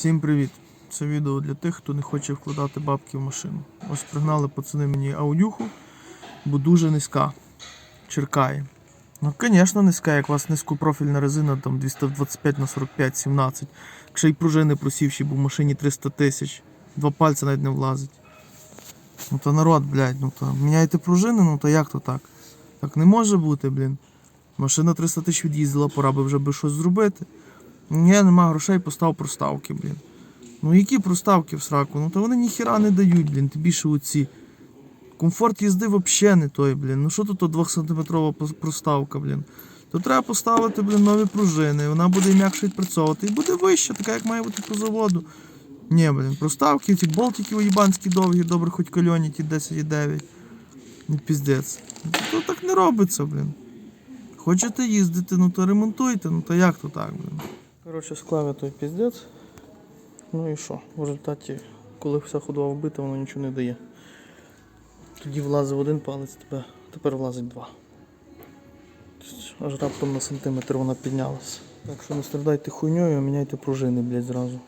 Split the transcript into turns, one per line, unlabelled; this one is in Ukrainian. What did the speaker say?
Всім привіт! Це відео для тих, хто не хоче вкладати бабки в машину. Ось пригнали пацани мені аудюху, бо дуже низька. Черкає. Ну, звісно, низька, як у вас низькопрофільна резина, там 225 на 45, 17. Якщо й пружини просівші, бо в машині 300 тисяч. Два пальця навіть не влазить. Ну то народ, блядь, ну то міняйте пружини, ну то як то так? Так не може бути, блін. Машина 300 тисяч від'їздила, пора би вже би щось зробити. Ні, нема грошей, постав проставки, блін. Ну які проставки в сраку? Ну то вони ніхіра не дають, блін, тим більше оці. Комфорт їзди взагалі не той, блін. Ну що тут 2 сантиметрова проставка, блін. То треба поставити, блін, нові пружини, вона буде м'якше відпрацьовувати і буде вища, така як має бути по заводу. Ні, блін, проставки, ці болтики уїбанські довгі, добре, хоч кольоні, ті 10,9. Не піздець. То так не робиться, блін. Хочете їздити, ну то ремонтуйте, ну то як то так, блін. Коротше, склав той піздець. Ну і що? В результаті, коли вся худоба вбита, воно нічого не дає. Тоді влазив один палець, тепер, тепер влазить два. Аж раптом на сантиметр вона піднялася. Так що не страдайте хуйньою, а міняйте пружини, блядь, зразу.